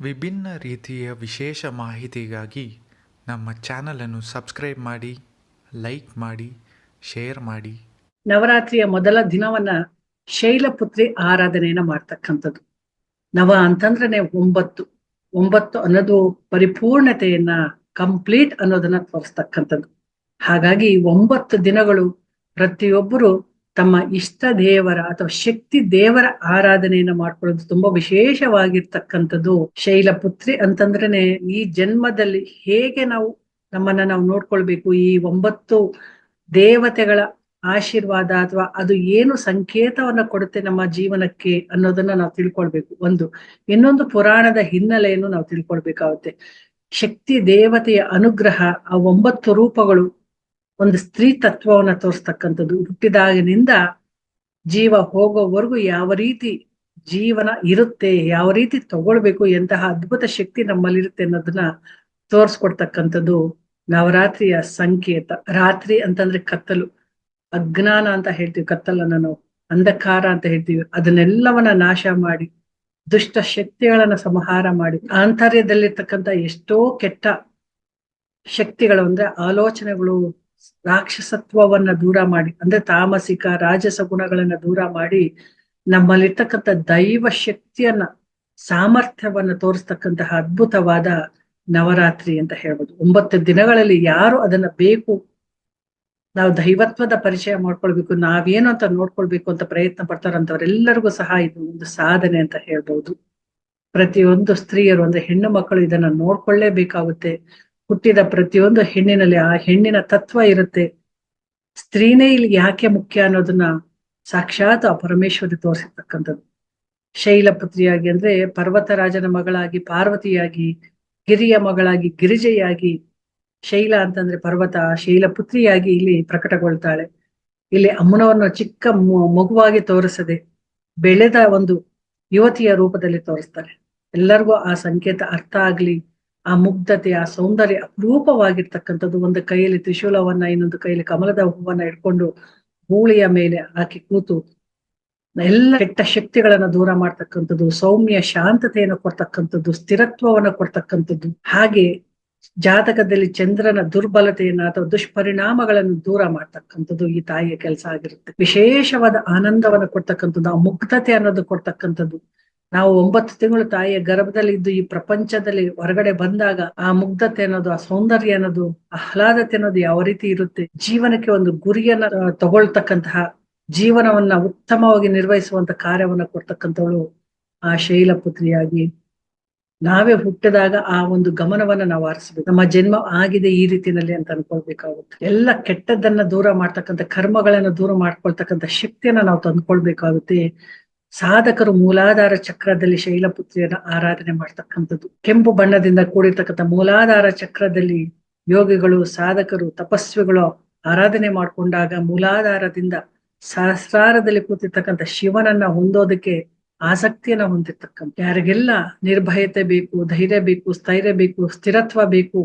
ವಿಭಿನ್ನ ರೀತಿಯ ವಿಶೇಷ ಮಾಹಿತಿಗಾಗಿ ನಮ್ಮ ಚಾನಲನ್ನು ಸಬ್ಸ್ಕ್ರೈಬ್ ಮಾಡಿ, ಲೈಕ್ ಮಾಡಿ, ಶೇರ್ ಮಾಡಿ. ನವರಾತ್ರಿಯ ಮೊದಲ ದಿನವನ್ನ ಶೈಲಪುತ್ರಿ ಆರಾಧನೆಯನ್ನ ಮಾಡ್ತಕ್ಕಂಥದ್ದು. ನವ ಅಂತಂದ್ರೆ ಒಂಬತ್ತು. ಒಂಬತ್ತು ಅನ್ನೋದು ಪರಿಪೂರ್ಣತೆಯನ್ನ ಕಂಪ್ಲೀಟ್ ಅನ್ನೋದನ್ನ ತೋರಿಸ್ತಕ್ಕಂಥದ್ದು. ಹಾಗಾಗಿ ಒಂಬತ್ತು ದಿನಗಳು ಪ್ರತಿಯೊಬ್ಬರು ತಮ್ಮ ಇಷ್ಟ ದೇವರ ಅಥವಾ ಶಕ್ತಿ ದೇವರ ಆರಾಧನೆಯನ್ನ ಮಾಡ್ಕೊಳ್ಳೋದು ತುಂಬಾ ವಿಶೇಷವಾಗಿರ್ತಕ್ಕಂಥದ್ದು. ಶೈಲಪುತ್ರಿ ಅಂತಂದ್ರೆ ಈ ಜನ್ಮದಲ್ಲಿ ಹೇಗೆ ನಾವು ನಮ್ಮನ್ನ ನಾವು ನೋಡ್ಕೊಳ್ಬೇಕು? ಈ ಒಂಬತ್ತು ದೇವತೆಗಳ ಆಶೀರ್ವಾದ ಅಥವಾ ಅದು ಏನು ಸಂಕೇತವನ್ನ ಕೊಡುತ್ತೆ ನಮ್ಮ ಜೀವನಕ್ಕೆ ಅನ್ನೋದನ್ನ ನಾವು ತಿಳ್ಕೊಳ್ಬೇಕು. ಒಂದು, ಇನ್ನೊಂದು ಪುರಾಣದ ಹಿನ್ನೆಲೆಯನ್ನು ನಾವು ತಿಳ್ಕೊಳ್ಬೇಕಾಗುತ್ತೆ. ಶಕ್ತಿ ದೇವತೆಯ ಅನುಗ್ರಹ, ಆ ಒಂಬತ್ತು ರೂಪಗಳು ಒಂದು ಸ್ತ್ರೀ ತತ್ವವನ್ನ ತೋರಿಸ್ತಕ್ಕಂಥದ್ದು. ಹುಟ್ಟಿದಾಗಿನಿಂದ ಜೀವ ಹೋಗೋವರೆಗೂ ಯಾವ ರೀತಿ ಜೀವನ ಇರುತ್ತೆ, ಯಾವ ರೀತಿ ತಗೊಳ್ಬೇಕು, ಎಂತಹ ಅದ್ಭುತ ಶಕ್ತಿ ನಮ್ಮಲ್ಲಿರುತ್ತೆ ಅನ್ನೋದನ್ನ ತೋರಿಸ್ಕೊಡ್ತಕ್ಕಂಥದ್ದು ನವರಾತ್ರಿಯ ಸಂಕೇತ. ರಾತ್ರಿ ಅಂತಂದ್ರೆ ಕತ್ತಲು. ಅಜ್ಞಾನ ಅಂತ ಹೇಳ್ತೀವಿ, ಕತ್ತಲನ್ನ ನಾವು. ಅಂಧಕಾರ ಅಂತ ಹೇಳ್ತೀವಿ. ಅದನ್ನೆಲ್ಲವನ್ನ ನಾಶ ಮಾಡಿ, ದುಷ್ಟ ಶಕ್ತಿಗಳನ್ನ ಸಂಹಾರ ಮಾಡಿ, ಆಂತರ್ಯದಲ್ಲಿರ್ತಕ್ಕಂಥ ಎಷ್ಟೋ ಕೆಟ್ಟ ಶಕ್ತಿಗಳು ಅಂದ್ರೆ ಆಲೋಚನೆಗಳು ರಾಕ್ಷಸತ್ವವನ್ನ ದೂರ ಮಾಡಿ, ಅಂದ್ರೆ ತಾಮಸಿಕ, ರಾಜಸ ಗುಣಗಳನ್ನ ದೂರ ಮಾಡಿ ನಮ್ಮಲ್ಲಿರ್ತಕ್ಕಂಥ ದೈವ ಶಕ್ತಿಯನ್ನ, ಸಾಮರ್ಥ್ಯವನ್ನ ತೋರಿಸ್ತಕ್ಕಂತಹ ಅದ್ಭುತವಾದ ನವರಾತ್ರಿ ಅಂತ ಹೇಳ್ಬೋದು. ಒಂಬತ್ತು ದಿನಗಳಲ್ಲಿ ಯಾರು ಅದನ್ನ ಬೇಕು, ನಾವು ದೈವತ್ವದ ಪರಿಚಯ ಮಾಡ್ಕೊಳ್ಬೇಕು, ನಾವೇನು ಅಂತ ನೋಡ್ಕೊಳ್ಬೇಕು ಅಂತ ಪ್ರಯತ್ನ ಪಡ್ತಾರಂತವ್ರೆಲ್ಲರಿಗೂ ಸಹ ಇದು ಒಂದು ಸಾಧನೆ ಅಂತ ಹೇಳ್ಬೋದು. ಪ್ರತಿಯೊಂದು ಸ್ತ್ರೀಯರು, ಅಂದ್ರೆ ಹೆಣ್ಣು ಮಕ್ಕಳು ಇದನ್ನ ನೋಡ್ಕೊಳ್ಳೇಬೇಕಾಗುತ್ತೆ. ಹುಟ್ಟಿದ ಪ್ರತಿಯೊಂದು ಹೆಣ್ಣಿನಲ್ಲಿ ಆ ಹೆಣ್ಣಿನ ತತ್ವ ಇರುತ್ತೆ. ಸ್ತ್ರೀನೇ ಇಲ್ಲಿ ಯಾಕೆ ಮುಖ್ಯ ಅನ್ನೋದನ್ನ ಸಾಕ್ಷಾತ್ ಆ ಪರಮೇಶ್ವರಿ ತೋರಿಸಿರ್ತಕ್ಕಂಥದ್ದು. ಶೈಲಪುತ್ರಿಯಾಗಿ ಅಂದ್ರೆ ಪರ್ವತರಾಜನ ಮಗಳಾಗಿ, ಪಾರ್ವತಿಯಾಗಿ, ಗಿರಿಯ ಮಗಳಾಗಿ, ಗಿರಿಜೆಯಾಗಿ ಶೈಲ ಅಂತಂದ್ರೆ ಪರ್ವತ ಶೈಲಪುತ್ರಿಯಾಗಿ ಇಲ್ಲಿ ಪ್ರಕಟಗೊಳ್ತಾಳೆ. ಇಲ್ಲಿ ಅಮ್ಮನವನ್ನು ಚಿಕ್ಕ ಮಗುವಾಗಿ ತೋರಿಸದೆ ಬೆಳೆದ ಒಂದು ಯುವತಿಯ ರೂಪದಲ್ಲಿ ತೋರಿಸ್ತಾರೆ ಎಲ್ಲರಿಗೂ ಆ ಸಂಕೇತ ಅರ್ಥ ಆಗ್ಲಿ ಆ ಮುಗ್ಧತೆ ಆ ಸೌಂದರ್ಯ ಅಪರೂಪವಾಗಿರ್ತಕ್ಕಂಥದ್ದು. ಒಂದು ಕೈಯಲ್ಲಿ ತ್ರಿಶೂಲವನ್ನ, ಇನ್ನೊಂದು ಕೈಯಲ್ಲಿ ಕಮಲದ ಹೂವನ್ನ ಇಟ್ಕೊಂಡು ಮೂಳೆಯ ಮೇಲೆ ಹಾಕಿ ಕೂತು ಎಲ್ಲ ಕೆಟ್ಟ ಶಕ್ತಿಗಳನ್ನ ದೂರ ಮಾಡ್ತಕ್ಕಂಥದ್ದು, ಸೌಮ್ಯ ಶಾಂತತೆಯನ್ನು ಕೊಡ್ತಕ್ಕಂಥದ್ದು, ಸ್ಥಿರತ್ವವನ್ನು ಕೊಡ್ತಕ್ಕಂಥದ್ದು. ಹಾಗೆ ಜಾತಕದಲ್ಲಿ ಚಂದ್ರನ ದುರ್ಬಲತೆಯನ್ನ ಅಥವಾ ದುಷ್ಪರಿಣಾಮಗಳನ್ನು ದೂರ ಮಾಡ್ತಕ್ಕಂಥದ್ದು ಈ ತಾಯಿಯ ಕೆಲಸ ಆಗಿರುತ್ತೆ. ವಿಶೇಷವಾದ ಆನಂದವನ್ನು ಕೊಡ್ತಕ್ಕಂಥದ್ದು ಆ ಮುಗ್ಧತೆ ಅನ್ನೋದು ಕೊಡ್ತಕ್ಕಂಥದ್ದು. ನಾವು ಒಂಬತ್ತು ತಿಂಗಳು ತಾಯಿಯ ಗರ್ಭದಲ್ಲಿ ಇದ್ದು ಈ ಪ್ರಪಂಚದಲ್ಲಿ ಹೊರಗಡೆ ಬಂದಾಗ ಆ ಮುಗ್ಧತೆ ಅನ್ನೋದು, ಆ ಸೌಂದರ್ಯ ಅನ್ನೋದು, ಆಹ್ಲಾದತೆ ಅನ್ನೋದು ಯಾವ ರೀತಿ ಇರುತ್ತೆ? ಜೀವನಕ್ಕೆ ಒಂದು ಗುರಿಯನ್ನ ತಗೊಳ್ತಕ್ಕಂತಹ ಜೀವನವನ್ನ ಉತ್ತಮವಾಗಿ ನಿರ್ವಹಿಸುವಂತ ಕಾರ್ಯವನ್ನ ಕೊಡ್ತಕ್ಕಂಥವಳು ಆ ಶೈಲ ಪುತ್ರಿಯಾಗಿ. ನಾವೇ ಹುಟ್ಟಿದಾಗ ಆ ಒಂದು ಗಮನವನ್ನ ನಾವು ಆರಿಸ್ಬೇಕು. ನಮ್ಮ ಜನ್ಮ ಆಗಿದೆ ಈ ರೀತಿನಲ್ಲಿ ಅಂತ ಅನ್ಕೊಳ್ಬೇಕಾಗುತ್ತೆ. ಎಲ್ಲ ಕೆಟ್ಟದ್ದನ್ನ ದೂರ ಮಾಡ್ತಕ್ಕಂಥ, ಕರ್ಮಗಳನ್ನ ದೂರ ಮಾಡ್ಕೊಳ್ತಕ್ಕಂಥ ಶಕ್ತಿಯನ್ನ ನಾವು ತಂದ್ಕೊಳ್ಬೇಕಾಗುತ್ತೆ. ಸಾಧಕರು ಮೂಲಾಧಾರ ಚಕ್ರದಲ್ಲಿ ಶೈಲಪುತ್ರಿಯನ್ನ ಆರಾಧನೆ ಮಾಡ್ತಕ್ಕಂಥದ್ದು. ಕೆಂಪು ಬಣ್ಣದಿಂದ ಕೂಡಿರ್ತಕ್ಕಂಥ ಮೂಲಾಧಾರ ಚಕ್ರದಲ್ಲಿ ಯೋಗಿಗಳು, ಸಾಧಕರು, ತಪಸ್ವಿಗಳು ಆರಾಧನೆ ಮಾಡ್ಕೊಂಡಾಗ ಮೂಲಾಧಾರದಿಂದ ಸಹಸ್ರಾರದಲ್ಲಿ ಕೂತಿರ್ತಕ್ಕಂಥ ಶಿವನನ್ನ ಹೊಂದೋದಕ್ಕೆ ಆಸಕ್ತಿಯನ್ನ ಹೊಂದಿರ್ತಕ್ಕಂಥ ಯಾರಿಗೆಲ್ಲ ನಿರ್ಭಯತೆ ಬೇಕು, ಧೈರ್ಯ ಬೇಕು, ಸ್ಥೈರ್ಯ ಬೇಕು, ಸ್ಥಿರತ್ವ ಬೇಕು,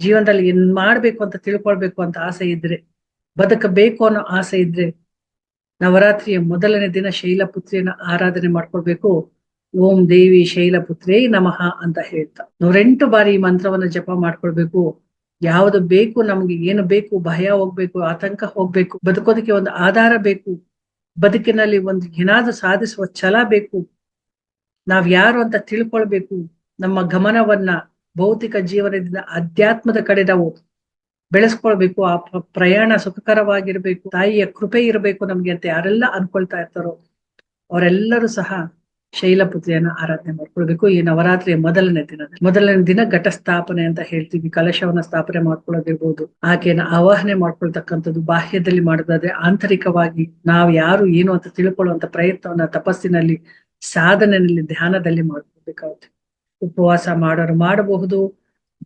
ಜೀವನದಲ್ಲಿ ಏನ್ ಮಾಡ್ಬೇಕು ಅಂತ ತಿಳ್ಕೊಳ್ಬೇಕು ಅಂತ ಆಸೆ ಇದ್ರೆ, ಬದುಕಬೇಕು ಅನ್ನೋ ಆಸೆ ಇದ್ರೆ ನವರಾತ್ರಿಯ ಮೊದಲನೇ ದಿನ ಶೈಲಪುತ್ರಿಯನ್ನ ಆರಾಧನೆ ಮಾಡ್ಕೊಳ್ಬೇಕು. ಓಂ ದೇವಿ ಶೈಲಪುತ್ರೇ ನಮಃ ಅಂತ ಹೇಳ್ತಾ. ನೂರೆಂಟು ಬಾರಿ ಈ ಮಂತ್ರವನ್ನ ಜಪ ಮಾಡ್ಕೊಳ್ಬೇಕು. ಯಾವುದು ಬೇಕು, ನಮ್ಗೆ ಏನು ಬೇಕು, ಭಯ ಹೋಗ್ಬೇಕು, ಆತಂಕ ಹೋಗ್ಬೇಕು, ಬದುಕೋದಕ್ಕೆ ಒಂದು ಆಧಾರ ಬೇಕು, ಬದುಕಿನಲ್ಲಿ ಒಂದು ಏನಾದ್ರೂ ಸಾಧಿಸುವ ಛಲ ಬೇಕು, ನಾವ್ ಯಾರು ಅಂತ ತಿಳ್ಕೊಳ್ಬೇಕು, ನಮ್ಮ ಗಮನವನ್ನ ಭೌತಿಕ ಜೀವನದಿಂದ ಅಧ್ಯಾತ್ಮದ ಕಡೆ ನಾವು ಬೆಳೆಸ್ಕೊಳ್ಬೇಕು, ಆ ಪ್ರಯಾಣ ಸುಖಕರವಾಗಿರ್ಬೇಕು, ತಾಯಿಯ ಕೃಪೆ ಇರಬೇಕು ನಮ್ಗೆ ಅಂತ ಯಾರೆಲ್ಲ ಅನ್ಕೊಳ್ತಾ ಇರ್ತಾರೋ, ಅವರೆಲ್ಲರೂ ಸಹ ಶೈಲಪುತ್ರಿಯನ್ನ ಆರಾಧನೆ ಮಾಡ್ಕೊಳ್ಬೇಕು. ಈ ನವರಾತ್ರಿಯ ಮೊದಲನೇ ದಿನ ಮೊದಲನೇ ದಿನ ಘಟ ಸ್ಥಾಪನೆ ಅಂತ ಹೇಳ್ತೀವಿ. ಕಲಶವನ್ನ ಸ್ಥಾಪನೆ ಮಾಡ್ಕೊಳ್ಳೋದಿರ್ಬೋದು. ಆಕೆಯನ್ನ ಆವಾಹನೆ ಮಾಡ್ಕೊಳ್ತಕ್ಕಂಥದ್ದು ಬಾಹ್ಯದಲ್ಲಿ ಮಾಡೋದಾದ್ರೆ ಆಂತರಿಕವಾಗಿ ನಾವು ಯಾರು ಏನು ಅಂತ ತಿಳ್ಕೊಳ್ಳುವಂತ ಪ್ರಯತ್ನವನ್ನ ತಪಸ್ಸಿನಲ್ಲಿ ಸಾಧನೆಯಲ್ಲಿ ಧ್ಯಾನದಲ್ಲಿ ಮಾಡ್ಕೊಳ್ಬೇಕಾಗುತ್ತೆ. ಉಪವಾಸ ಮಾಡೋರು ಮಾಡಬಹುದು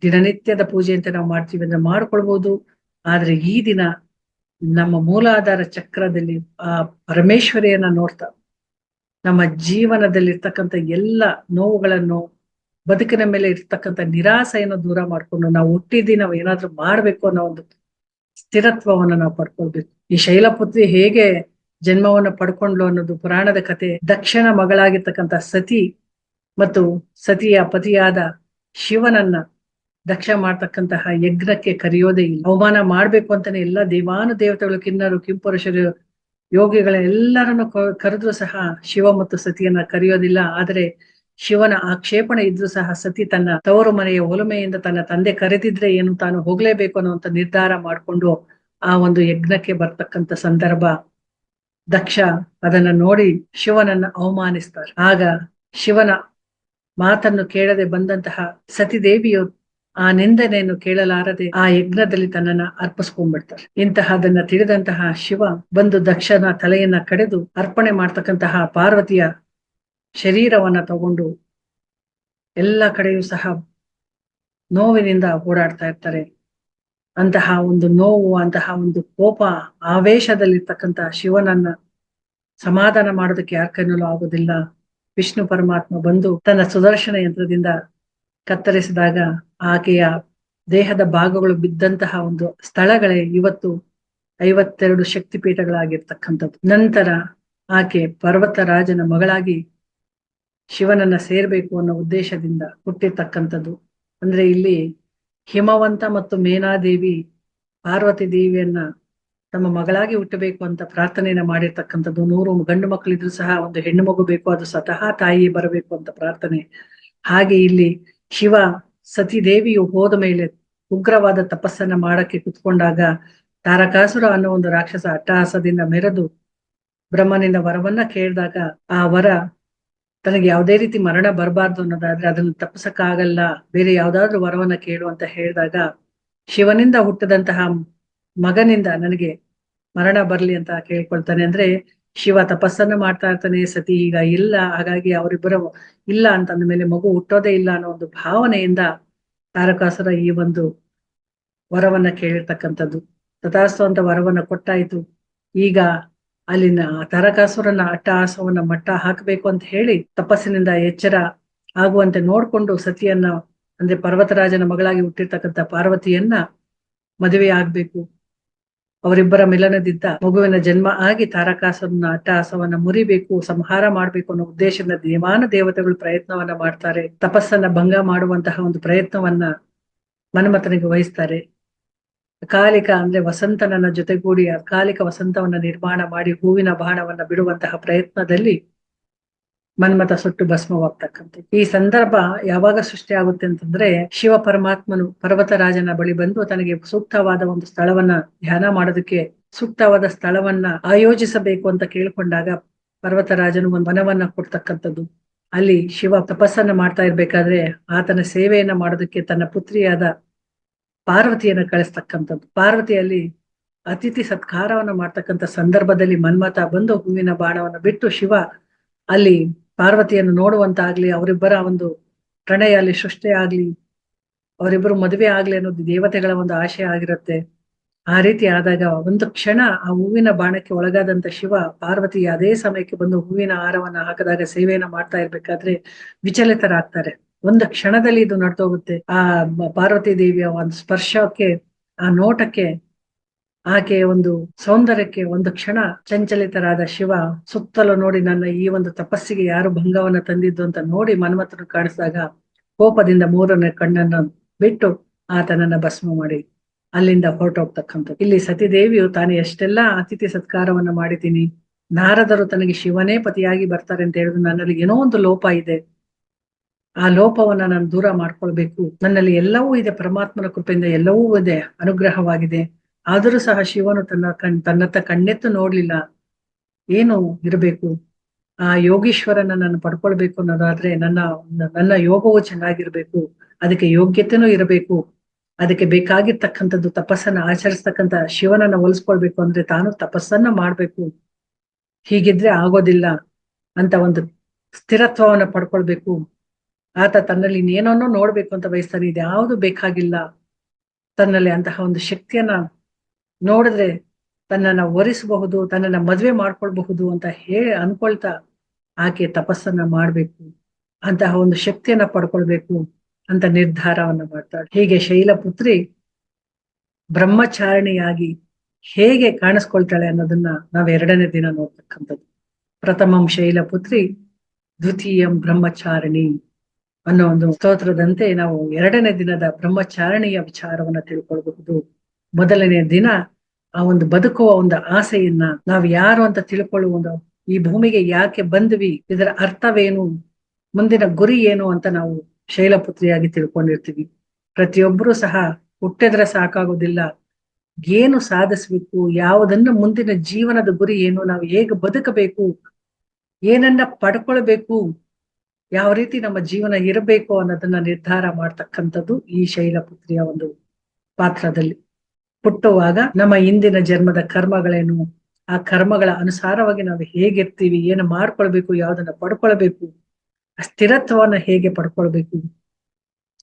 ದಿನನಿತ್ಯದ ಪೂಜೆ ಅಂತ ನಾವು ಮಾಡ್ತೀವಿ ಅಂದ್ರೆ ಮಾಡ್ಕೊಳ್ಬಹುದು ಆದ್ರೆ ಈ ದಿನ ನಮ್ಮ ಮೂಲಾಧಾರ ಚಕ್ರದಲ್ಲಿ ಆ ಪರಮೇಶ್ವರಿಯನ್ನ ನೋಡ್ತಾ, ನಮ್ಮ ಜೀವನದಲ್ಲಿ ಇರ್ತಕ್ಕಂಥ ಎಲ್ಲ ನೋವುಗಳನ್ನು, ಬದುಕಿನ ಮೇಲೆ ಇರ್ತಕ್ಕಂಥ ನಿರಾಸೆಯನ್ನು ದೂರ ಮಾಡ್ಕೊಂಡು ನಾವು ಹುಟ್ಟಿದ್ದಿ ನಾವು ಏನಾದ್ರೂ ಮಾಡ್ಬೇಕು ಅನ್ನೋ ಒಂದು ಸ್ಥಿರತ್ವವನ್ನು ನಾವು ಪಡ್ಕೊಳ್ಬೇಕು. ಈ ಶೈಲಪುತ್ರಿ ಹೇಗೆ ಜನ್ಮವನ್ನು ಪಡ್ಕೊಂಡ್ಲು ಅನ್ನೋದು ಪುರಾಣದ ಕತೆ ದಕ್ಷಿಣ ಮಗಳಾಗಿರ್ತಕ್ಕಂಥ ಸತಿ ಮತ್ತು ಸತಿಯ ಪತಿಯಾದ ಶಿವನನ್ನ ದಕ್ಷ ಮಾಡ್ತಕ್ಕಂತಹ ಯಜ್ಞಕ್ಕೆ ಕರೆಯೋದೇ ಇಲ್ಲ. ಅವಮಾನ ಮಾಡ್ಬೇಕು ಅಂತಾನೆ ಎಲ್ಲ ದೇವಾನು ದೇವತೆಗಳು ಕಿನ್ನರು, ಕಿಂಪುರುಷರು, ಯೋಗಿಗಳ ಎಲ್ಲರನ್ನು ಕರೆದ್ರು ಸಹ ಶಿವ ಮತ್ತು ಸತಿಯನ್ನ ಕರೆಯೋದಿಲ್ಲ. ಆದರೆ ಶಿವನ ಆಕ್ಷೇಪಣೆ ಇದ್ರೂ ಸಹ ಸತಿ ತನ್ನ ತವರು ಮನೆಯ ಒಲುಮೆಯಿಂದ ತನ್ನ ತಂದೆ ಕರೆದಿದ್ರೆ ಏನು ತಾನು ಹೋಗ್ಲೇಬೇಕು ಅನ್ನುವಂತ ನಿರ್ಧಾರ ಮಾಡಿಕೊಂಡು ಆ ಒಂದು ಯಜ್ಞಕ್ಕೆ ಬರ್ತಕ್ಕಂತ ಸಂದರ್ಭ ದಕ್ಷ ಅದನ್ನ ನೋಡಿ ಶಿವನನ್ನ ಅವಮಾನಿಸ್ತಾರೆ. ಆಗ ಶಿವನ ಮಾತನ್ನು ಕೇಳದೆ ಬಂದಂತಹ ಸತಿದೇವಿಯು ಆ ನಿಂದನೆಯನ್ನು ಕೇಳಲಾರದೆ ಆ ಯಜ್ಞದಲ್ಲಿ ತನ್ನನ್ನ ಅರ್ಪಿಸ್ಕೊಂಡ್ಬಿಡ್ತಾರೆ. ಇಂತಹದನ್ನ ತಿಳಿದಂತಹ ಶಿವ ಬಂದು ದಕ್ಷನ ತಲೆಯನ್ನ ಕಡೆದು ಅರ್ಪಣೆ ಮಾಡ್ತಕ್ಕಂತಹ ಪಾರ್ವತಿಯ ಶರೀರವನ್ನ ತಗೊಂಡು ಎಲ್ಲ ಕಡೆಯೂ ಸಹ ನೋವಿನಿಂದ ಓಡಾಡ್ತಾ ಇರ್ತಾರೆ. ಅಂತಹ ಒಂದು ನೋವು, ಅಂತಹ ಒಂದು ಕೋಪ ಆವೇಶದಲ್ಲಿರ್ತಕ್ಕಂತಹ ಶಿವನನ್ನ ಸಮಾಧಾನ ಮಾಡೋದಕ್ಕೆ ಯಾರ ಕೈನಲ್ಲೂ ಆಗೋದಿಲ್ಲ. ವಿಷ್ಣು ಪರಮಾತ್ಮ ಬಂದು ತನ್ನ ಸುದರ್ಶನ ಯಂತ್ರದಿಂದ ಕತ್ತರಿಸಿದಾಗ ಆಕೆಯ ದೇಹದ ಭಾಗಗಳು ಬಿದ್ದಂತಹ ಒಂದು ಸ್ಥಳಗಳೇ ಇವತ್ತು ಐವತ್ತೆರಡು ಶಕ್ತಿಪೀಠಗಳಾಗಿರ್ತಕ್ಕಂಥದ್ದು. ನಂತರ ಆಕೆ ಪರ್ವತ ರಾಜನ ಮಗಳಾಗಿ ಶಿವನನ್ನ ಸೇರ್ಬೇಕು ಅನ್ನೋ ಉದ್ದೇಶದಿಂದ ಹುಟ್ಟಿರ್ತಕ್ಕಂಥದ್ದು. ಅಂದ್ರೆ ಇಲ್ಲಿ ಹಿಮವಂತ ಮತ್ತು ಮೇನಾದೇವಿ ಪಾರ್ವತಿ ದೇವಿಯನ್ನ ತಮ್ಮ ಮಗಳಾಗಿ ಹುಟ್ಟಬೇಕು ಅಂತ ಪ್ರಾರ್ಥನೆಯನ್ನ ಮಾಡಿರ್ತಕ್ಕಂಥದ್ದು. ನೂರು ಗಂಡು ಮಕ್ಕಳಿದ್ರು ಸಹ ಒಂದು ಹೆಣ್ಣು ಮಗು ಬೇಕು, ಅದು ಸ್ವತಃ ತಾಯಿ ಬರಬೇಕು ಅಂತ ಪ್ರಾರ್ಥನೆ. ಹಾಗೆ ಇಲ್ಲಿ ಶಿವ ಸತಿದೇವಿಯು ಹೋದ ಮೇಲೆ ಉಗ್ರವಾದ ತಪಸ್ಸನ್ನ ಮಾಡಕ್ಕೆ ಕುತ್ಕೊಂಡಾಗ ತಾರಕಾಸುರ ಅನ್ನೋ ಒಂದು ರಾಕ್ಷಸ ಅಟ್ಟಹಾಸದಿಂದ ಮೆರೆದು ಬ್ರಹ್ಮನಿಂದ ವರವನ್ನ ಕೇಳಿದಾಗ ಆ ವರ ತನಗೆ ಯಾವುದೇ ರೀತಿ ಮರಣ ಬರಬಾರ್ದು ಅನ್ನೋದಾದ್ರೆ ಅದನ್ನು ತಪ್ಪಿಸಕ್ಕಾಗಲ್ಲ, ಬೇರೆ ಯಾವ್ದಾದ್ರು ವರವನ್ನ ಕೇಳು ಅಂತ ಹೇಳಿದಾಗ ಶಿವನಿಂದ ಹುಟ್ಟದಂತಹ ಮಗನಿಂದ ನನಗೆ ಮರಣ ಬರ್ಲಿ ಅಂತ ಕೇಳ್ಕೊಳ್ತಾನೆ. ಅಂದ್ರೆ ಶಿವ ತಪಸ್ಸನ್ನ ಮಾಡ್ತಾ ಇರ್ತಾನೆ, ಸತಿ ಈಗ ಇಲ್ಲ, ಹಾಗಾಗಿ ಅವರಿಬ್ಬರ ಇಲ್ಲ ಅಂತ ಅಂದ ಮೇಲೆ ಮಗು ಹುಟ್ಟೋದೇ ಇಲ್ಲ ಅನ್ನೋ ಒಂದು ಭಾವನೆಯಿಂದ ತಾರಕಾಸುರ ಈ ಒಂದು ವರವನ್ನ ಕೇಳಿರ್ತಕ್ಕಂಥದ್ದು. ತಥಾಸ್ತು ಅಂತ ವರವನ್ನ ಕೊಟ್ಟಾಯ್ತು. ಈಗ ಅಲ್ಲಿನ ತಾರಕಾಸುರನ ಅಟ್ಟಹಾಸವನ್ನ ಮಟ್ಟ ಹಾಕಬೇಕು ಅಂತ ಹೇಳಿ ತಪಸ್ಸಿನಿಂದ ಎಚ್ಚರ ಆಗುವಂತೆ ನೋಡ್ಕೊಂಡು ಸತಿಯನ್ನ, ಅಂದ್ರೆ ಪರ್ವತರಾಜನ ಮಗಳಾಗಿ ಹುಟ್ಟಿರ್ತಕ್ಕಂಥ ಪಾರ್ವತಿಯನ್ನ ಮದುವೆ ಆಗ್ಬೇಕು ಅವರಿಬ್ಬರ ಮಿಲನದಿಂದ ಮಗುವಿನ ಜನ್ಮ ಆಗಿ ತಾರಕಾಸುರನ ಅಟ್ಟಹಾಸವನ್ನ ಮುರಿಬೇಕು, ಸಂಹಾರ ಮಾಡಬೇಕು ಅನ್ನೋ ಉದ್ದೇಶದಿಂದ ದೇವಾನ ದೇವತೆಗಳು ಪ್ರಯತ್ನವನ್ನ ಮಾಡ್ತಾರೆ. ತಪಸ್ಸನ್ನ ಭಂಗ ಮಾಡುವಂತಹ ಒಂದು ಪ್ರಯತ್ನವನ್ನ ಮನ್ಮಥನಿಗೆ ವಹಿಸ್ತಾರೆ. ಅಕಾಲಿಕ ಅಂದ್ರೆ ವಸಂತನನ್ನ ಜೊತೆಗೂಡಿ ಅಕಾಲಿಕ ವಸಂತವನ್ನ ನಿರ್ಮಾಣ ಮಾಡಿ ಹೂವಿನ ಬಾಣವನ್ನ ಬಿಡುವಂತಹ ಪ್ರಯತ್ನದಲ್ಲಿ ಮನ್ಮಥ ಸುಟ್ಟು ಭಸ್ಮವಾಗ್ತಕ್ಕಂಥದ್ದು. ಈ ಸಂದರ್ಭ ಯಾವಾಗ ಸೃಷ್ಟಿ ಆಗುತ್ತೆ ಅಂತಂದ್ರೆ, ಶಿವ ಪರಮಾತ್ಮನು ಪರ್ವತರಾಜನ ಬಳಿ ಬಂದು ತನಗೆ ಸೂಕ್ತವಾದ ಒಂದು ಸ್ಥಳವನ್ನ ಧ್ಯಾನ ಮಾಡೋದಕ್ಕೆ ಸೂಕ್ತವಾದ ಸ್ಥಳವನ್ನ ಆಯೋಜಿಸಬೇಕು ಅಂತ ಕೇಳ್ಕೊಂಡಾಗ ಪರ್ವತರಾಜನು ಒಂದು ಮನವನ್ನ ಕೊಡ್ತಕ್ಕಂಥದ್ದು. ಅಲ್ಲಿ ಶಿವ ತಪಸ್ಸನ್ನ ಮಾಡ್ತಾ ಇರ್ಬೇಕಾದ್ರೆ ಆತನ ಸೇವೆಯನ್ನ ಮಾಡೋದಕ್ಕೆ ತನ್ನ ಪುತ್ರಿಯಾದ ಪಾರ್ವತಿಯನ್ನ ಕಳಿಸ್ತಕ್ಕಂಥದ್ದು. ಪಾರ್ವತಿಯಲ್ಲಿ ಅತಿಥಿ ಸತ್ಕಾರವನ್ನ ಮಾಡ್ತಕ್ಕಂಥ ಸಂದರ್ಭದಲ್ಲಿ ಮನ್ಮಥ ಬಂದು ಹೂವಿನ ಬಾಣವನ್ನು ಬಿಟ್ಟು ಶಿವ ಅಲ್ಲಿ ಪಾರ್ವತಿಯನ್ನು ನೋಡುವಂತಾಗ್ಲಿ, ಅವರಿಬ್ಬರ ಒಂದು ಪ್ರಣಯ ಸೃಷ್ಟಿ ಆಗ್ಲಿ, ಅವರಿಬ್ಬರು ಮದುವೆ ಆಗ್ಲಿ ಅನ್ನೋದು ದೇವತೆಗಳ ಒಂದು ಆಶೆ ಆಗಿರುತ್ತೆ. ಆ ರೀತಿ ಆದಾಗ ಒಂದು ಕ್ಷಣ ಆ ಹೂವಿನ ಬಾಣಕ್ಕೆ ಒಳಗಾದಂತ ಶಿವ ಪಾರ್ವತಿ ಅದೇ ಸಮಯಕ್ಕೆ ಬಂದು ಹೂವಿನ ಹಾರವನ್ನ ಹಾಕಿದಾಗ ಸೇವೆಯನ್ನ ಮಾಡ್ತಾ ಇರ್ಬೇಕಾದ್ರೆ ವಿಚಲಿತರಾಗ್ತಾರೆ. ಒಂದು ಕ್ಷಣದಲ್ಲಿ ಇದು ನಡ್ದೋಗುತ್ತೆ. ಆ ಪಾರ್ವತಿ ದೇವಿಯ ಒಂದು ಸ್ಪರ್ಶಕ್ಕೆ, ಆ ನೋಟಕ್ಕೆ ಆಕೆಯ ಒಂದು ಸೌಂದರ್ಯಕ್ಕೆ ಒಂದು ಕ್ಷಣ ಚಂಚಲಿತರಾದ ಶಿವ ಸುತ್ತಲೂ ನೋಡಿ ನನ್ನ ಈ ಒಂದು ತಪಸ್ಸಿಗೆ ಯಾರು ಭಂಗವನ್ನ ತಂದಿದ್ದು ಅಂತ ನೋಡಿ ಮನ್ಮಥನು ಕಾಣಿಸಿದಾಗ ಕೋಪದಿಂದ ಮೂರನೇ ಕಣ್ಣನ್ನು ಬಿಟ್ಟು ಆತನನ್ನ ಭಸ್ಮ ಮಾಡಿ ಅಲ್ಲಿಂದ ಹೊರಟೋಗ್ತಕ್ಕಂಥದ್ದು. ಇಲ್ಲಿ ಸತಿದೇವಿಯು ತಾನು ಎಷ್ಟೆಲ್ಲಾ ಅತಿಥಿ ಸತ್ಕಾರವನ್ನ ಮಾಡಿದ್ದೀನಿ. ನಾರದರು ತನಗೆ ಶಿವನೇ ಪತಿಯಾಗಿ ಬರ್ತಾರೆ ಅಂತ ಹೇಳಿದ್ರು ನನ್ನಲ್ಲಿ ಏನೋ ಒಂದು ಲೋಪ ಇದೆ. ಆ ಲೋಪವನ್ನ ನಾನು ದೂರ ಮಾಡ್ಕೊಳ್ಬೇಕು. ನನ್ನಲ್ಲಿ ಎಲ್ಲವೂ ಇದೆ, ಪರಮಾತ್ಮನ ಕೃಪೆಯಿಂದ ಎಲ್ಲವೂ ಇದೆ, ಅನುಗ್ರಹವಾಗಿದೆ. ಆದರೂ ಸಹ ಶಿವನು ತನ್ನ ಕಣ್, ತನ್ನತ್ತ ಕಣ್ಣೆತ್ತು ನೋಡ್ಲಿಲ್ಲ. ಏನು ಇರಬೇಕು? ಆ ಯೋಗೀಶ್ವರನ ನಾನು ಪಡ್ಕೊಳ್ಬೇಕು ಅನ್ನೋದಾದ್ರೆ ನನ್ನ ನನ್ನ ಯೋಗವು ಚೆನ್ನಾಗಿರ್ಬೇಕು. ಅದಕ್ಕೆ ಯೋಗ್ಯತೆನೂ ಇರಬೇಕು. ಅದಕ್ಕೆ ಬೇಕಾಗಿರ್ತಕ್ಕಂಥದ್ದು ತಪಸ್ಸನ್ನ ಆಚರಿಸ್ತಕ್ಕಂತ ಶಿವನನ್ನ ಹೋಲಿಸ್ಕೊಳ್ಬೇಕು ಅಂದ್ರೆ ತಾನು ತಪಸ್ಸನ್ನ ಮಾಡ್ಬೇಕು. ಹೀಗಿದ್ರೆ ಆಗೋದಿಲ್ಲ ಅಂತ ಒಂದು ಸ್ಥಿರತ್ವವನ್ನ ಪಡ್ಕೊಳ್ಬೇಕು. ಆತ ತನ್ನಲ್ಲಿ ಇನ್ನೇನನ್ನೋ ನೋಡ್ಬೇಕು ಅಂತ ಬಯಸ್ತಾನೆ ಇದು ಯಾವುದು ಬೇಕಾಗಿಲ್ಲ. ತನ್ನಲ್ಲಿ ಅಂತಹ ಒಂದು ಶಕ್ತಿಯನ್ನ ನೋಡಿದ್ರೆ ತನ್ನನ್ನ ಒರಿಸಬಹುದು, ತನ್ನನ್ನ ಮದ್ವೆ ಮಾಡ್ಕೊಳ್ಬಹುದು ಅಂತ ಹೇಳಿ ಅನ್ಕೊಳ್ತಾ ಆಕೆ ತಪಸ್ಸನ್ನ ಮಾಡ್ಬೇಕು, ಅಂತಹ ಒಂದು ಶಕ್ತಿಯನ್ನ ಪಡ್ಕೊಳ್ಬೇಕು ಅಂತ ನಿರ್ಧಾರವನ್ನ ಮಾಡ್ತಾಳೆ. ಹೀಗೆ ಶೈಲಪುತ್ರಿ ಬ್ರಹ್ಮಚಾರಿಣಿಯಾಗಿ ಹೇಗೆ ಕಾಣಿಸ್ಕೊಳ್ತಾಳೆ ಅನ್ನೋದನ್ನ ನಾವ್ ಎರಡನೇ ದಿನ ನೋಡ್ತಕ್ಕಂಥದ್ದು. ಪ್ರಥಮಂ ಶೈಲಪುತ್ರಿ, ದ್ವಿತೀಯಂ ಬ್ರಹ್ಮಚಾರಿಣಿ ಅನ್ನೋ ಒಂದು ಸ್ತೋತ್ರದಂತೆ ನಾವು ಎರಡನೇ ದಿನದ ಬ್ರಹ್ಮಚಾರಣಿಯ ವಿಚಾರವನ್ನ ತಿಳ್ಕೊಳ್ಬಹುದು. ಮೊದಲನೇ ದಿನ ಆ ಒಂದು ಬದುಕುವ ಒಂದು ಆಸೆಯನ್ನ ನಾವು ಯಾರು ಅಂತ ತಿಳ್ಕೊಳ್ಳುವ ಈ ಭೂಮಿಗೆ ಯಾಕೆ ಬಂದ್ವಿ, ಇದರ ಅರ್ಥವೇನು, ಮುಂದಿನ ಗುರಿ ಏನು ಅಂತ ನಾವು ಶೈಲಪುತ್ರಿಯಾಗಿ ತಿಳ್ಕೊಂಡಿರ್ತೀವಿ. ಪ್ರತಿಯೊಬ್ಬರು ಸಹ ಹುಟ್ಟಿದ್ರೆ ಸಾಕಾಗೋದಿಲ್ಲ. ಏನು ಸಾಧಿಸ್ಬೇಕು, ಯಾವುದನ್ನ ಮುಂದಿನ ಜೀವನದ ಗುರಿ ಏನು, ನಾವು ಹೇಗೆ ಬದುಕಬೇಕು, ಏನನ್ನ ಪಡ್ಕೊಳ್ಬೇಕು, ಯಾವ ರೀತಿ ನಮ್ಮ ಜೀವನ ಇರಬೇಕು ಅನ್ನೋದನ್ನ ನಿರ್ಧಾರ ಮಾಡ್ತಕ್ಕಂಥದ್ದು ಈ ಶೈಲಪುತ್ರಿಯ ಒಂದು ಪಾತ್ರದಲ್ಲಿ. ಹುಟ್ಟುವಾಗ ನಮ್ಮ ಇಂದಿನ ಜನ್ಮದ ಕರ್ಮಗಳೇನು? ಆ ಕರ್ಮಗಳ ಅನುಸಾರವಾಗಿ ನಾವು ಹೇಗಿರ್ತೀವಿ? ಏನು ಮಾಡ್ಕೊಳ್ಬೇಕು? ಯಾವ್ದನ್ನ ಪಡ್ಕೊಳ್ಬೇಕು? ಆ ಸ್ಥಿರತ್ವವನ್ನ ಹೇಗೆ ಪಡ್ಕೊಳ್ಬೇಕು?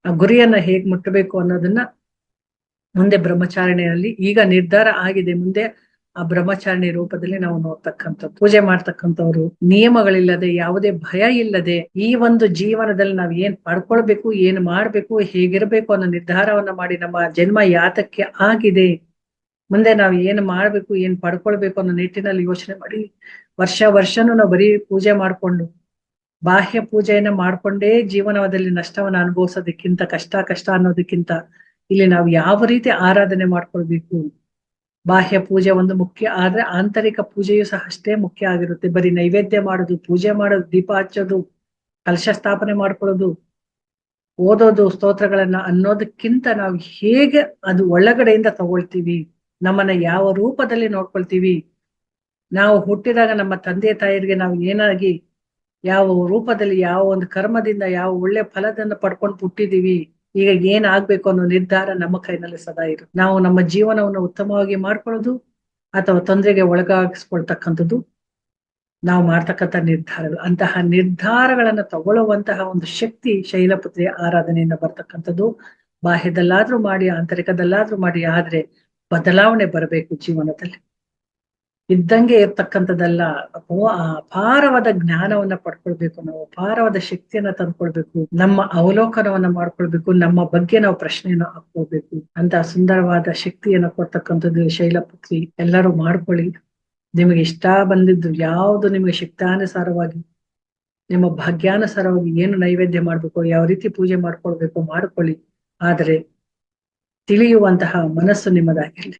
ಆ ಗುರಿಯನ್ನ ಹೇಗ್ ಮುಟ್ಟಬೇಕು ಅನ್ನೋದನ್ನ ಮುಂದೆ ಬ್ರಹ್ಮಚಾರಣೆಯಲ್ಲಿ ಈಗ ನಿರ್ಧಾರ ಆಗಿದೆ. ಮುಂದೆ ಆ ಬ್ರಹ್ಮಚಾರಣಿ ರೂಪದಲ್ಲಿ ನಾವು ನೋಡ್ತಕ್ಕಂಥ ಪೂಜೆ ಮಾಡ್ತಕ್ಕಂಥವ್ರು, ನಿಯಮಗಳಿಲ್ಲದೆ, ಯಾವುದೇ ಭಯ ಇಲ್ಲದೆ, ಈ ಒಂದು ಜೀವನದಲ್ಲಿ ನಾವ್ ಏನ್ ಪಡ್ಕೊಳ್ಬೇಕು, ಏನ್ ಮಾಡ್ಬೇಕು, ಹೇಗಿರ್ಬೇಕು ಅನ್ನೋ ನಿರ್ಧಾರವನ್ನ ಮಾಡಿ ನಮ್ಮ ಜನ್ಮ ಯಾತಕ್ಕೆ ಆಗಿದೆ, ಮುಂದೆ ನಾವು ಏನ್ ಮಾಡ್ಬೇಕು, ಏನ್ ಪಡ್ಕೊಳ್ಬೇಕು ಅನ್ನೋ ನಿಟ್ಟಿನಲ್ಲಿ ಯೋಚನೆ ಮಾಡಿ ವರ್ಷ ವರ್ಷನೂ ನಾವು ಬರೀ ಪೂಜೆ ಮಾಡ್ಕೊಂಡು, ಬಾಹ್ಯ ಪೂಜೆಯನ್ನ ಮಾಡ್ಕೊಂಡೇ ಜೀವನದಲ್ಲಿ ನಷ್ಟವನ್ನ ಅನುಭವಿಸೋದಕ್ಕಿಂತ, ಕಷ್ಟ ಕಷ್ಟ ಅನ್ನೋದಕ್ಕಿಂತ ಇಲ್ಲಿ ನಾವು ಯಾವ ರೀತಿ ಆರಾಧನೆ ಮಾಡ್ಕೊಳ್ಬೇಕು ಬಾಹ್ಯ ಪೂಜೆ ಒಂದು ಮುಖ್ಯ, ಆದ್ರೆ ಆಂತರಿಕ ಪೂಜೆಯು ಸಹ ಅಷ್ಟೇ ಮುಖ್ಯ ಆಗಿರುತ್ತೆ. ಬರೀ ನೈವೇದ್ಯ ಮಾಡೋದು, ಪೂಜೆ ಮಾಡೋದು, ದೀಪ ಹಚ್ಚೋದು, ಕಲಶ ಸ್ಥಾಪನೆ ಮಾಡ್ಕೊಳ್ಳೋದು, ಓದೋದು, ಸ್ತೋತ್ರಗಳನ್ನ ಅನ್ನೋದಕ್ಕಿಂತ ನಾವು ಹೇಗೆ ಅದು ಒಳಗಡೆಯಿಂದ ತಗೊಳ್ತೀವಿ, ನಮ್ಮನ್ನ ಯಾವ ರೂಪದಲ್ಲಿ ನೋಡ್ಕೊಳ್ತೀವಿ, ನಾವು ಹುಟ್ಟಿದಾಗ ನಮ್ಮ ತಂದೆ ತಾಯಿಯರಿಗೆ ನಾವು ಏನಾಗಿ ಯಾವ ರೂಪದಲ್ಲಿ, ಯಾವ ಒಂದು ಕರ್ಮದಿಂದ, ಯಾವ ಒಳ್ಳೆ ಫಲದನ್ನ ಪಡ್ಕೊಂಡು ಹುಟ್ಟಿದೀವಿ ಈಗ ಏನ್ ಆಗ್ಬೇಕು ಅನ್ನೋ ನಿರ್ಧಾರ ನಮ್ಮ ಕೈನಲ್ಲಿ ಸದಾ ಇರುತ್ತೆ. ನಾವು ನಮ್ಮ ಜೀವನವನ್ನು ಉತ್ತಮವಾಗಿ ಮಾಡ್ಕೊಳ್ಳೋದು ಅಥವಾ ತೊಂದರೆಗೆ ಒಳಗಾಗಿಸ್ಕೊಳ್ತಕ್ಕಂಥದ್ದು ನಾವು ಮಾಡ್ತಕ್ಕಂಥ ನಿರ್ಧಾರಗಳು. ಅಂತಹ ನಿರ್ಧಾರಗಳನ್ನ ತಗೊಳ್ಳುವಂತಹ ಒಂದು ಶಕ್ತಿ ಶೈಲಪುತ್ರಿಯ ಆರಾಧನೆಯಿಂದ ಬರ್ತಕ್ಕಂಥದ್ದು. ಬಾಹ್ಯದಲ್ಲಾದ್ರೂ ಮಾಡಿ, ಆಂತರಿಕದಲ್ಲಾದ್ರೂ ಮಾಡಿ, ಆದ್ರೆ ಬದಲಾವಣೆ ಬರಬೇಕು ಜೀವನದಲ್ಲಿ. ಇದ್ದಂಗೆ ಇರ್ತಕ್ಕಂಥದ್ದಲ್ಲ ಅಪೋ- ಅಪಾರವಾದ ಜ್ಞಾನವನ್ನ ಪಡ್ಕೊಳ್ಬೇಕು ನಾವು, ಅಪಾರವಾದ ಶಕ್ತಿಯನ್ನ ತಂದ್ಕೊಳ್ಬೇಕು, ನಮ್ಮ ಅವಲೋಕನವನ್ನ ಮಾಡ್ಕೊಳ್ಬೇಕು, ನಮ್ಮ ಬಗ್ಗೆ ನಾವು ಪ್ರಶ್ನೆಯನ್ನ ಹಾಕೊಳ್ಬೇಕು ಅಂತ ಸುಂದರವಾದ ಶಕ್ತಿಯನ್ನ ಕೊಡ್ತಕ್ಕಂಥದ್ದು ಶೈಲಪುತ್ರಿ, ಎಲ್ಲರೂ ಮಾಡ್ಕೊಳ್ಳಿ. ನಿಮಗೆ ಇಷ್ಟ ಬಂದಿದ್ದು ಯಾವುದು ನಿಮಗೆ ಶಕ್ತಾನುಸಾರವಾಗಿ, ನಿಮ್ಮ ಭಾಗ್ಯಾನುಸಾರವಾಗಿ ಏನು ನೈವೇದ್ಯ ಮಾಡ್ಬೇಕು, ಯಾವ ರೀತಿ ಪೂಜೆ ಮಾಡ್ಕೊಳ್ಬೇಕು, ಮಾಡ್ಕೊಳ್ಳಿ. ಆದರೆ, ತಿಳಿಯುವಂತಹ ಮನಸ್ಸು ನಿಮ್ಮದಾಗಿರ್ಲಿ.